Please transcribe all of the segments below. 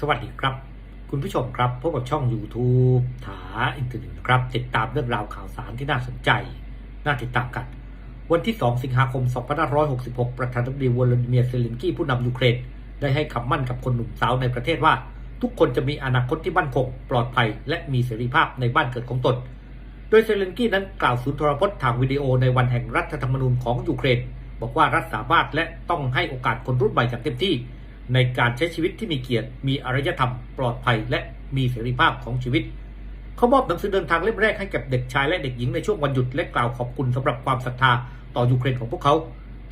สวัสดีครับ คุณผู้ชมครับพบกับช่อง YouTube ถาอินเทอร์เน็ตครับ ติดตามเรื่องราวข่าวสารที่น่าสนใจ น่าติดตามกัน วันที่ 2 สิงหาคม 2566 ประธานาธิบดีวลาดิเมียร์เซเลนกี้ผู้นำยูเครน ได้ให้คำมั่นกับคนหนุ่มสาวในประเทศว่า ทุกคนจะมีอนาคตที่มั่นคง ปลอดภัย และมีเสรีภาพในบ้านเกิดของตน โดยเซเลนกี้นั้นกล่าวสุนทรพจน์ทางวิดีโอในวันแห่งรัฐธรรมนูญของยูเครน บอกว่ารัฐสามารถและต้องให้โอกาสคนรุ่นใหม่อย่างเต็มที่ ในการใช้ชีวิตที่มีเกียรติ มีอารยธรรม ปลอดภัย และมีเสรีภาพของชีวิต เขามอบหนังสือเดินทางเล่มแรกให้กับเด็กชายและเด็กหญิงในช่วงวันหยุดและกล่าวขอบคุณสำหรับความศรัทธาต่อยูเครนของพวกเขา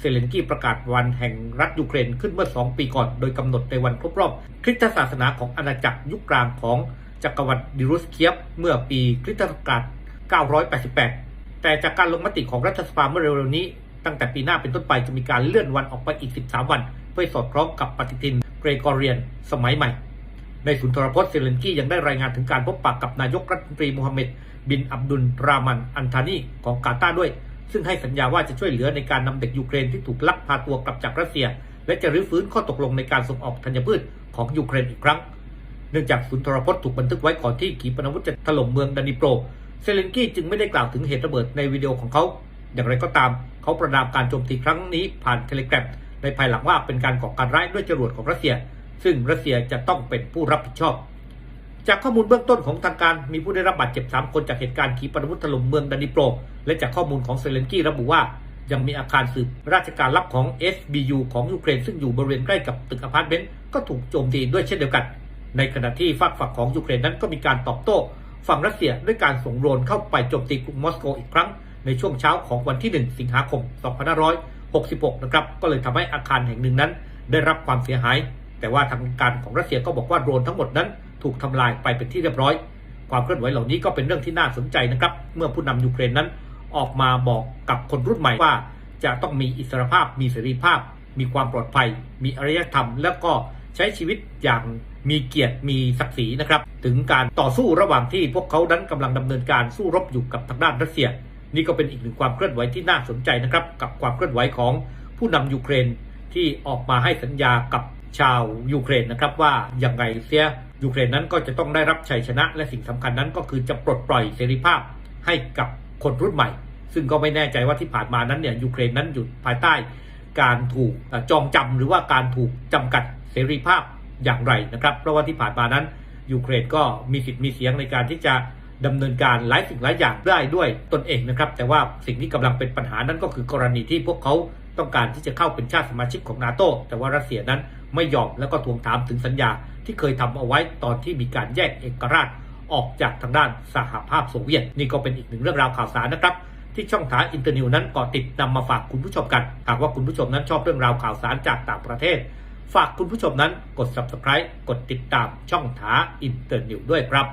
เซเลนกี้ประกาศวันแห่งรัฐยูเครนขึ้นเมื่อ 2 ปีก่อน โดยกำหนดในวันครบรอบคริสตศาสนาของอาณาจักรยุคกลางของจักรวรรดิดิรุสเคียบเมื่อปีคริสตศักราช 988 แต่จากการลงมติของรัฐสภาเมื่อเร็วๆนี้ ตั้งแต่ปีหน้าเป็นต้นไปจะมีการเลื่อนวันออกไปอีก 13 วัน เพื่อสอดคล้องกับปฏิทินเกรกอเรียนสมัยใหม่ ในสุนทรพจน์เซเลนกี้ยังได้รายงานถึงการพบปะกับนายกรัฐมนตรีมูฮัมหม็ดบินอับดุลรามันอันธานีของกาตาร์ด้วย ซึ่งให้สัญญาว่าจะช่วยเหลือในการนำเด็กยูเครนที่ถูกลักพาตัวกลับจากรัสเซีย และจะรื้อฟื้นข้อตกลงในการส่งออกธัญพืชของยูเครนอีกครั้ง เนื่องจากสุนทรพจน์ถูกบันทึกไว้ก่อนที่ขีปนาวุธจะถล่มเมืองดานิโปรเซเลนกี้จึงไม่ได้กล่าวถึงเหตุระเบิดในวิดีโอของเขา อย่างไรก็ตาม เขาประนามการโจมตีครั้งนี้ผ่านเทเลกราฟ ในภายหลังว่าเป็นการก่อการร้ายด้วยจรวดของรัสเซีย ซึ่งรัสเซียจะต้องเป็นผู้รับผิดชอบ จากข้อมูลเบื้องต้นของทางการมีผู้ได้รับบาดเจ็บ 3 คนจากเหตุการณ์ขีปนาวุธถล่มเมืองดานิโปร และจากข้อมูลของเซเลนกี้ระบุว่ายังมีอาคารสืบราชการลับของ SBU ของยูเครนซึ่งอยู่บริเวณใกล้กับตึกอพาร์ตเมนต์ก็ถูกโจมตีด้วยเช่นเดียวกัน ในขณะที่ฝากฝั่งของยูเครนนั้นก็มีการตอบโต้ฝั่งรัสเซียด้วยการส่งโดรนเข้าไปโจมตีกรุงมอสโกอีกครั้งในช่วงเช้าของวันที่ 1 สิงหาคม 66 นะครับ ก็เลยทำให้อาคารแห่งหนึ่งนั้น ได้รับความเสียหาย แต่ว่าทางการของรัสเซียก็บอกว่าโดรนทั้งหมดนั้น ถูกทำลายไปเป็นที่เรียบร้อย ความเคลื่อนไหวเหล่านี้ก็เป็นเรื่องที่น่าสนใจนะครับ เมื่อผู้นำยูเครนนั้นออกมาบอกกับคนรุ่นใหม่ว่า จะต้องมีอิสรภาพ มีเสรีภาพ มีความปลอดภัย มีอารยธรรม แล้วก็ใช้ชีวิตอย่างมีเกียรติมีศักดิ์ศรีนะครับ ถึงการต่อสู้ระหว่างที่พวกเขานั้นกำลังดำเนินการสู้รบอยู่กับทางด้านรัสเซีย นี่ก็เป็นอีกหนึ่งความเคลื่อนไหวที่น่าสนใจนะครับกับความเคลื่อนไหวของผู้นำยูเครนที่ออกมาให้สัญญากับชาวยูเครนนะครับว่าอย่างไรเสียยูเครนนั้นก็จะต้องได้รับชัยชนะ และสิ่งสำคัญนั้นก็คือจะปลดปล่อยเสรีภาพให้กับคนรุ่นใหม่ ซึ่งก็ไม่แน่ใจว่าที่ผ่านมานั้นเนี่ยยูเครนนั้นอยู่ภายใต้การถูกจองจำหรือว่าการถูกจำกัดเสรีภาพอย่างไรนะครับ เพราะว่าที่ผ่านมานั้นยูเครนก็มีสิทธิ์มีเสียงในการที่จะ ดำเนินการหลายสิ่งหลายอย่างได้ด้วยตนเองนะครับ แต่ว่าสิ่งที่กำลังเป็นปัญหานั้นก็คือกรณีที่พวกเขาต้องการที่จะเข้าเป็นชาติสมาชิกของนาโตแต่ว่ารัสเซียนั้นไม่ยอมแล้วก็ทวงถามถึงสัญญาที่เคยทำเอาไว้ตอนที่มีการแยกเอกราชออกจากทางด้านสหภาพโซเวียต นี่ก็เป็นอีกหนึ่งเรื่องราวข่าวสารนะครับ ที่ช่องทางอินเตอร์นิวนั้นก่อติดนำมาฝากคุณผู้ชมกัน หากว่าคุณผู้ชมนั้นชอบเรื่องราวข่าวสารจากต่างประเทศ ฝากคุณผู้ชมนั้นกด subscribe กดติดตามช่องทางอินเตอร์นิวด้วยครับ